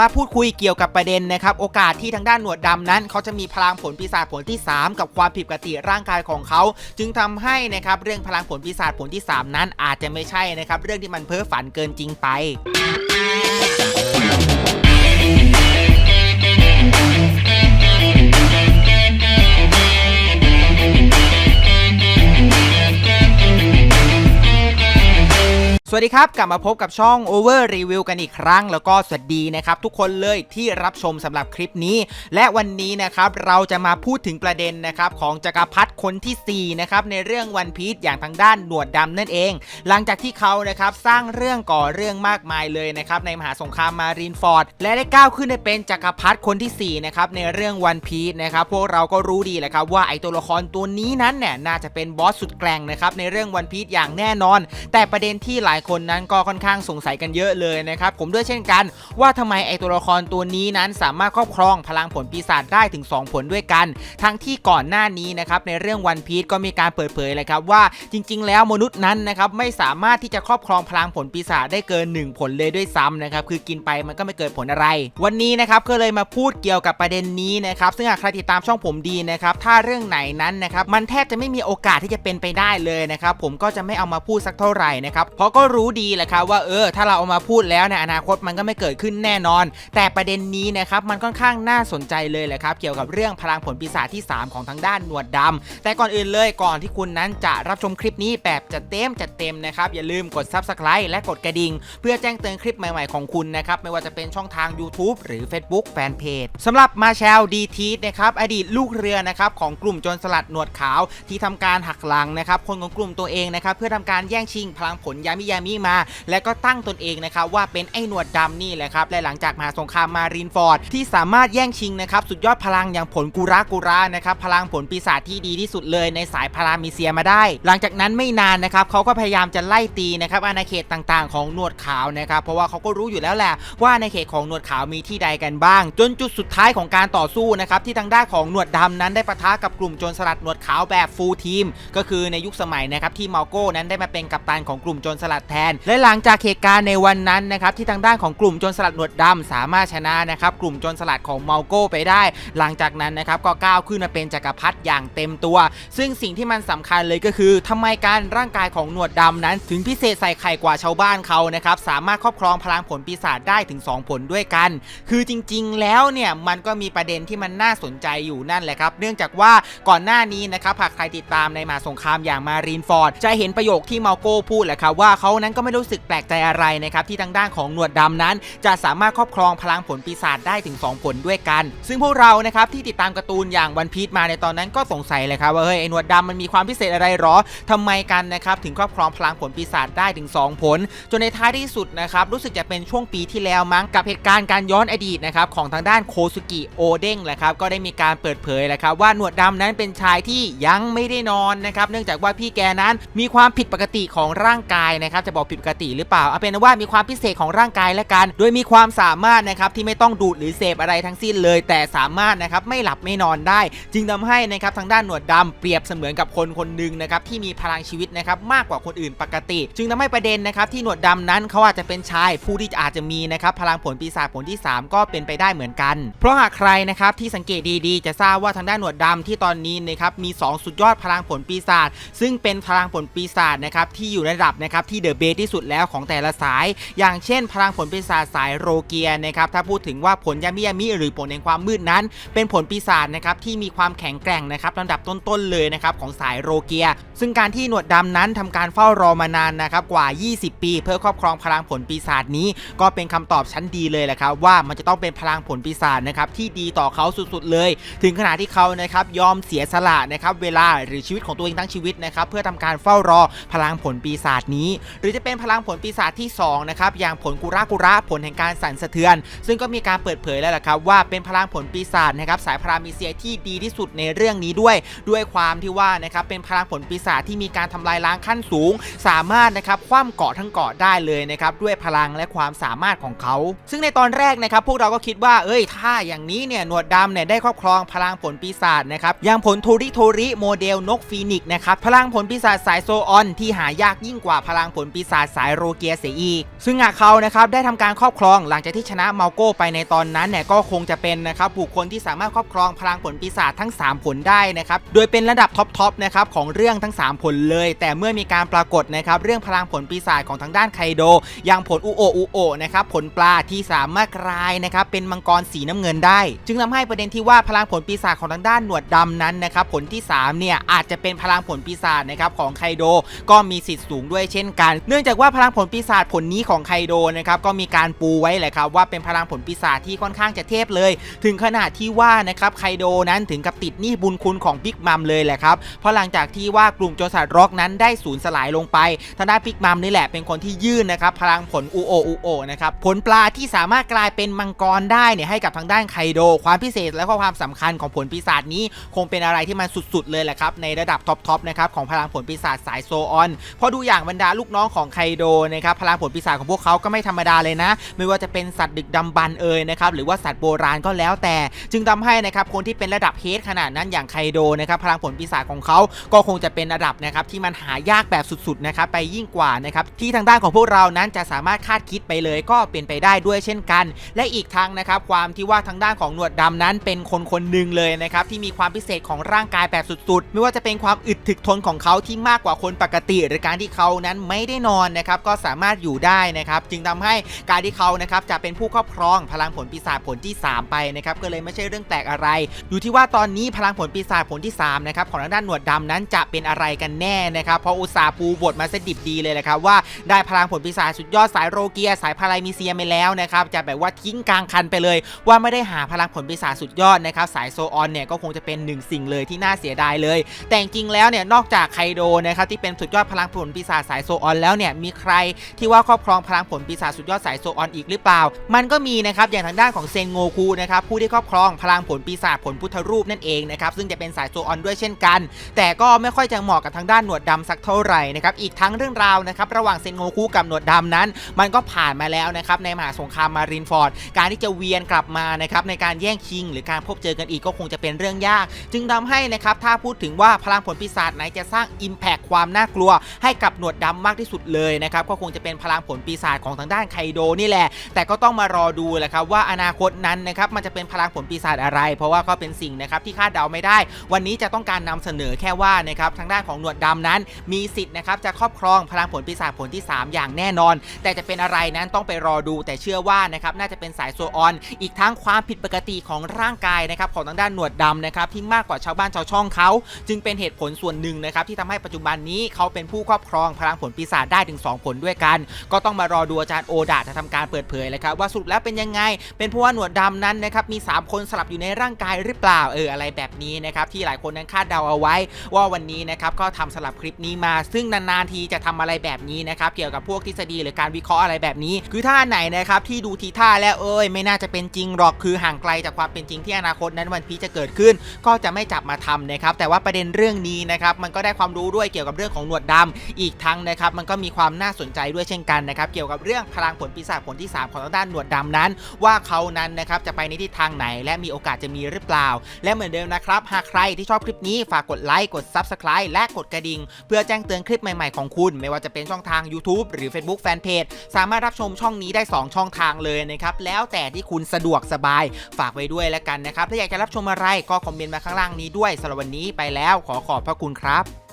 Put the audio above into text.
มาพูดคุยเกี่ยวกับประเด็นนะครับโอกาสที่ทางด้านหนวดดำนั้นเขาจะมีพลังผลปีศาจผลที่ 3 กับความผิดปกติร่างกายของเขา จึงทำให้นะครับเรื่องพลังผลปีศาจผลที่ 3 นั้นอาจจะไม่ใช่นะครับเรื่องที่มันเพ้อฝันเกินจริงไป วัสดีครับ กลับมาพบกับช่อง Over Review กันอีกครั้ง แล้วก็สวัสดีนะครับ ทุกคนเลยที่รับชมสำหรับคลิปนี้ และวันนี้นะครับเราจะมาพูดถึงประเด็นนะครับของจักรพรรดิคนที่ 4 นะครับในเรื่องวันพีชอย่างทางด้านหนวดดำนั่นเอง หลังจากที่เขานะครับสร้างเรื่องก่อเรื่องมากมายเลยนะครับในมหาสงครามมารีนฟอร์ดและได้ก้าวขึ้นได้เป็นจักรพรรดิคนที่4นะครับในเรื่องวันพีชนะครับพวกเราก็รู้ดีแหละครับว่าไอตัวละครตัวนี้นั้นเนี่ยน่าจะเป็นบอสสุดแกร่งนะครับในเรื่องวันพีชอย่างแน่นอน แต่ประเด็นที่หลายคนนั้นก็ค่อนข้างสงสัยกันเยอะเลยนะครับผมด้วยเช่นกันว่าทำไมไอตัวละครตัวนี้นั้นสามารถครอบครองพลังผลปีศาจได้ถึง 2 ผลด้วยกัน ทั้งที่ก่อนหน้านี้นะครับในเรื่องวันพีชก็มีการเปิดเผยเลยครับว่าจริง ๆ แล้วมนุษย์นั้นนะครับไม่สามารถที่จะครอบครองพลังผลปีศาจได้เกิน 1 ผลเลยด้วยซ้ำนะครับคือกินไปมันก็ไม่เกิดผลอะไร วันนี้นะครับก็เลยมาพูดเกี่ยวกับประเด็นนี้นะครับซึ่งหากใครติดตามช่องผมดีนะครับถ้าเรื่องไหนนั้นนะครับมันแทบจะไม่มีโอกาสที่จะเป็นไปได้เลยนะครับผมก็จะไม่เอามาพูดสักเท่าไหร่นะครับเพราะก็รู้ดีแหละครับว่าเออถ้าเราเอามาพูดแล้วในอนาคตมันก็ไม่เกิดขึ้นแน่นอน แต่ประเด็นนี้นะครับมันค่อนข้างน่าสนใจเลยแหละครับเกี่ยวกับเรื่องพลังผลปีศาจที่ 3 ของทางด้านหนวดดำแต่ก่อนอื่นเลยก่อนที่คุณนั้นจะรับชมคลิปนี้แบบจัดเต็มจัดเต็มนะครับอย่าลืมกด Subscribe และกดกระดิ่ง เพื่อแจ้งเตือนคลิปใหม่ๆของคุณนะครับไม่ว่าจะเป็นช่องทาง YouTube หรือ Facebook Fanpage สำหรับมาแชลดีทีนะครับอดีตลูกเรือนะครับของกลุ่มโจรสลัดหนวดขาวที่ทำการหักหลังนะครับคนของกลุ่มตัวเองนะครับเพื่อทำการแย่งชิงพลังผลยามิยามิมา และก็ตั้งตนเองนะครับว่าเป็นไอ้หนวดดำนี่แหละครับและหลังจากมหาสงครามมารีนฟอร์ดที่สามารถแย่งชิงนะครับสุดยอดพลังอย่างผลกุระกุระนะครับพลังผลปีศาจที่ดีที่สุดเลยในสายพารามิเซียมาได้ หลังจากนั้นไม่นานนะครับเขาก็พยายามจะไล่ตีนะครับอาณาเขตต่างๆ ของหนวดขาวนะครับเพราะว่าเขาก็รู้อยู่แล้วแหละว่าในเขตของหนวดขาวมีที่ใดกันบ้าง จนจุดสุดท้ายของการต่อสู้นะครับที่ทางด้านของหนวดดำนั้นได้ปะทะกับกลุ่มโจรสลัดหนวดขาวแบบฟูลทีม ก็คือในยุคสมัยนะครับที่มาโก้นั้นได้มาเป็นกัปตันของกลุ่มโจรสลัดแทน และหลังจากเหตุการณ์ในวันนั้นนะครับที่ทางด้านของกลุ่มโจรสลัดหนวดดำสามารถชนะนะครับกลุ่มโจรสลัดของมาโก้ไปได้ หลังจากนั้นนะครับก็ก้าวขึ้นมาเป็นจักรพรรดิอย่างเต็มตัว ซึ่งสิ่งที่มันสำคัญเลยก็คือทำไมการร่างกายของหนวดดำนั้น ถึงพิเศษใส่ไข่กว่าชาวบ้านเขานะครับสามารถครอบครองพลังผลปีศาจได้ถึง 2 ผลด้วยกัน คือจริงๆ แล้วเนี่ยมันก็มีประเด็นที่มันน่าสนใจอยู่นั่นแหละครับเนื่องจากว่าก่อนหน้านี้นะครับหากใครติดตามในมหาสงครามอย่างมารีนฟอร์ดจะเห็นประโยคที่มาโก้พูดแหละครับว่าเขานั้นก็ไม่รู้สึกแปลกใจอะไรนะครับที่ทางด้านของหนวดดำนั้น จะสามารถครอบครองพลังผลปีศาจได้ถึง 2 ผลด้วยกัน ซึ่งพวกเรานะครับที่ติดตามการ์ตูนอย่างวันพีชมาในตอนนั้นก็สงสัยเลยครับว่าเฮ้ยไอ้หนวดดำมันมีความพิเศษอะไรหรอทำไมกันนะครับถึงครอบครองพลังผลปีศาจได้ถึง 2 ผล จนในท้ายที่สุดนะครับรู้สึกจะเป็นช่วงปีที่แล้วมั้งกับเหตุการณ์การย้อนอดีตนะครับของทางด้านโคซุกิโอเด้งแหละครับก็ได้มีการเปิดเผยแหละครับว่าหนวดดำนั้นเป็นชายที่ยังไม่ได้นอนนะครับเนื่องจากว่าพี่แกนั้นมีความผิดปกติของร่างกายนะครับจะบอกผิดปกติหรือเปล่าเอาเป็นว่ามีความพิเศษของร่างกายและกัน โดยมีความสามารถนะครับที่ไม่ต้องดูดหรือเสพอะไรทั้งสิ้นเลย แต่สามารถนะครับไม่หลับไม่นอนได้ จึงทำให้นะครับทางด้านหนวดดำเปรียบเสมือนกับคนคนหนึ่งนะครับที่มีพลังชีวิตนะครับมากกว่าคนอื่นปกติ จึงทำให้ประเด็นนะครับที่หนวดดำนั้นเขาอาจจะเป็นชายผู้ที่อาจจะมีนะครับพลังผลปีศาจผลที่ 3 ก็เป็นไปได้เหมือนกัน เพราะหากใครนะครับที่สังเกตดีๆ จะทราบว่าทางด้านหนวดดำที่ตอนนี้นะครับมี 2 สุดยอดพลังผลปีศาจซึ่งเป็นพลังผลปีศาจนะครับที่อยู่ในระดับนะครับที่เดอะเบสที่สุดแล้วของแต่ละสาย อย่างเช่น พลังผลปีศาจสายโรเกียนะครับถ้าพูดถึงว่าผลยามิยามิหรือผลแห่งความมืดนั้น เป็นผลปีศาจนะครับที่มีความแข็งแกร่งนะครับลำดับต้นๆเลยนะครับของสายโรเกีย ซึ่งการที่หนวดดำนั้นทำการเฝ้ารอมานานนะครับกว่า 20 ปี เพื่อครอบครองพลังผลปีศาจนี้ ก็เป็นคำตอบชั้นดีเลยแหละครับว่ามันจะต้องเป็นพลังผลปีศาจนะครับที่ดีต่อเขาสุดๆเลย ถึงขนาดที่เขานะครับยอมเสียสละนะครับเวลาหรือชีวิตของตัวเองทั้งชีวิตนะครับเพื่อทำการเฝ้ารอพลังผลปีศาจนี้หรือจะเป็นพลังผลปีศาจที่2นะครับอย่างผลกุระกุระผลแห่งการสั่นสะเทือน ซึ่งก็มีการเปิดเผยแล้วแหละครับว่าเป็นพลังผลปีศาจนะครับสายพารามิเซียที่ดีที่สุดในเรื่องนี้ด้วย ด้วยความที่ว่านะครับเป็นพลังผลปีศาจที่มีการทำลายล้างขั้นสูง สามารถนะครับคว่ำเกาะทั้งเกาะได้เลยนะครับด้วยพลังและความสามารถของเขา ซึ่งในตอนแรกนะครับพวกเราก็คิดว่าเอ้ยถ้าอย่างนี้เนี่ยหนวดดำเนี่ยได้ครอบครองพลังผลปีศาจนะครับอย่างผลโทริโทริโมเดลนกฟีนิกนะครับพลังผลปีศาจสายโซออนที่หายากยิ่งกว่าพลังผลปีปีศาจสายโรเกียเสียอีก ซึ่งหากเขานะครับได้ทำการครอบครองหลังจากที่ชนะเมาโก้ไปในตอนนั้นเนี่ยก็คงจะเป็นนะครับบุคคลที่สามารถครอบครองพลังผลปีศาจทั้ง 3 ผลได้นะครับโดยเป็นระดับท็อปๆนะครับของเรื่องทั้ง 3 ผลเลย แต่เมื่อมีการปรากฏนะครับเรื่องพลังผลปีศาจของทางด้านไคโด อย่างผลอุโออุโอนะครับผลปลาที่สามารถกลายนะครับเป็นมังกรสีน้ำเงินได้ จึงทำให้ประเด็นที่ว่าพลังผลปีศาจของทางด้านหนวดดำนั้นนะครับผลที่3เนี่ยอาจจะเป็นพลังผลปีศาจนะครับของไคโดก็มีสิทธิ์สูงด้วยเช่นกันเนื่องจากว่าพลังผลปีศาจผลนี้ของไคโดนะครับก็มีการปูไว้แหละครับว่าเป็นพลังผลปีศาจที่ค่อนข้างจะเทพเลย ถึงขนาดที่ว่านะครับไคโดนั้นถึงกับติดหนี้บุญคุณของบิ๊กมัมเลยแหละครับเพราะหลังจากที่ว่ากลุ่มโจรสลัดร็อกนั้นได้สูญสลายลงไปทางด้านบิ๊กมัมนี่แหละเป็นคนที่ยื่นนะครับพลังผลอุโออุโอนะครับผลปลาที่สามารถกลายเป็นมังกรได้เนี่ยให้กับทางด้านไคโด ความพิเศษและก็ความสำคัญของผลปีศาจนี้ คงเป็นอะไรที่มันสุดๆเลยแหละครับในระดับท็อปๆนะครับของพลังผลปีศาจสายโซออนพราะดูอย่างบรรดาลูกน้องของไคโดนะครับพลังผลปีศาจของพวกเขาก็ไม่ธรรมดาเลยนะ ไม่ว่าจะเป็นสัตว์ดึกดำบรรพ์เอ่ยนะครับหรือว่าสัตว์โบราณก็แล้วแต่ จึงทำให้นะครับคนที่เป็นระดับเฮดขนาดนั้นอย่างไคโดนะครับพลังผลปีศาจของเขาก็คงจะเป็นระดับนะครับที่มันหายากแบบสุดๆนะครับไปยิ่งกว่านะครับที่ทางด้านของพวกเรานั้นจะสามารถคาดคิดไปเลยก็เป็นไปได้ด้วยเช่นกัน และอีกทั้งนะครับความที่ว่าทางด้านของหนวดดำนั้นเป็นคนคนหนึ่งเลยนะครับที่มีความพิเศษของร่างกายแบบสุดๆ ไม่ว่าจะเป็นความอึดถึกทนของเขาที่มากกว่าคนปกติหรือการที่เขานั้นไม่ได้นอนนะครับก็สามารถอยู่ได้นะครับจึงทำให้การที่เขานะครับจะเป็นผู้ครอบครองพลังผลปีศาจผลที่ 3 ไปนะครับก็เลยไม่ใช่เรื่องแปลกอะไร อยู่ที่ว่าตอนนี้พลังผลปีศาจผลที่3นะครับของทางด้านหนวดดำนั้นจะเป็นอะไรกันแน่นะครับเพราะอุตสาปูบทมาเสดิบดีเลยแหละครับว่าได้พลังผลปีศาจสุดยอดสายโรเกีย สายพารามิเซียไปแล้วนะครับจะแบบว่าทิ้งกลางคันไปเลย ว่าไม่ได้หาพลังผลปีศาจสุดยอดนะครับสายโซออนเนี่ยก็คงจะเป็นหนึ่งสิ่งเลยที่น่าเสียดายเลย แต่จริงแล้วเนี่ยนอกจากไคโดนะครับที่เป็นสุดยอดพลังผลปีศาจสายโซออนแล้วแล้วเนี่ยมีใครที่ว่าครอบครองพลังผลปีศาจสุดยอดสายโซออนอีกหรือเปล่า มันก็มีนะครับอย่างทางด้านของเซนโงคูนะครับผู้ที่ครอบครองพลังผลปีศาจผลพุทธรูปนั่นเองนะครับซึ่งจะเป็นสายโซออนด้วยเช่นกัน แต่ก็ไม่ค่อยจะเหมาะกับทางด้านหนวดดำสักเท่าไหร่นะครับอีกทั้งเรื่องราวนะครับระหว่างเซนโงคูกับหนวดดำนั้น มันก็ผ่านมาแล้วนะครับในมหาสงครามมารินฟอร์ดการที่จะเวียนกลับมานะครับในการแย่งชิง หรือการพบเจอกันอีกก็คงจะเป็นเรื่องยาก จึงทำให้นะครับถ้าพูดถึงว่าพลังผลปีศาจไหนจะสร้าง Impact ความน่ากลัว ให้กับหนวดดำมากที่สุดเลยนะครับก็คงจะเป็นพลังผลปีศาจของทางด้านไคโดนี่แหละ แต่ก็ต้องมารอดูแหละครับว่าอนาคตนั้นนะครับมันจะเป็นพลังผลปีศาจอะไร เพราะว่าก็เป็นสิ่งนะครับที่คาดเดาไม่ได้ วันนี้จะต้องการนำเสนอแค่ว่านะครับทางด้านของหนวดดำนั้น มีสิทธิ์นะครับจะครอบครองพลังผลปีศาจผลที่ 3 อย่างแน่นอน แต่จะเป็นอะไรนั้นต้องไปรอดู แต่เชื่อว่านะครับน่าจะเป็นสายโซออน อีกทั้งความผิดปกติของร่างกายนะครับของทางด้านหนวดดำนะครับที่มากกว่าชาวบ้านชาวช่องเขา จึงเป็นเหตุผลส่วนหนึ่งนะครับที่ทำให้ปัจจุบันนี้เขาเป็นผู้ครอบครองพลังผลปีศาจได้ถึง 2 ผลด้วยกัน ก็ต้องมารอดูอาจารย์โอดาจะทำการเปิดเผยเลยครับว่าสรุปแล้วเป็นยังไง เป็นเพราะว่าหนวดดำนั้นนะครับมี 3 คนสลับอยู่ในร่างกายหรือเปล่าเอออะไรแบบนี้นะครับที่หลายคนนั้นคาดเดาเอาไว้ ว่าวันนี้นะครับก็ทำสลับคลิปนี้มา ซึ่งนานๆทีจะทำอะไรแบบนี้นะครับเกี่ยวกับพวกทฤษฎีหรือการวิเคราะห์อะไรแบบนี้ คือถ้าไหนนะครับที่ดูทีท่าแล้วเอ้ยไม่น่าจะเป็นจริงหรอกคือห่างไกลจากความเป็นจริงที่อนาคตนั้นวันพีจะเกิดขึ้น ก็จะไม่จับมาทำนะครับแต่ว่าประเด็นเรื่องนี้นะครับมันก็ได้ความรู้ด้วยเกี่ยวกับเรื่องของหนวดดำอีกทั้งนะครับมันก็มีความน่าสนใจด้วยเช่นกันนะครับเกี่ยวกับเรื่องพลังผลปีศาจผลที่ 3 ของด้านหนวดดำนั้น ว่าเขานั้นนะครับจะไปในทิศทางไหน และมีโอกาสจะมีหรือเปล่า และเหมือนเดิมนะครับหากใครที่ชอบคลิปนี้ฝากกดไลค์กด Subscribe และกดกระดิ่ง เพื่อแจ้งเตือนคลิปใหม่ๆของคุณ ไม่ว่าจะเป็นช่องทาง YouTube หรือ Facebook Fanpage สามารถรับชมช่องนี้ได้ 2 ช่องทางเลยนะครับแล้วแต่ที่คุณสะดวกสบายฝากไว้ด้วยแล้วกันนะครับถ้าอยากจะรับชมอะไรก็คอมเมนต์มาข้างล่างนี้ด้วยสำหรับวันนี้ไปแล้วขอขอบพระคุณครับ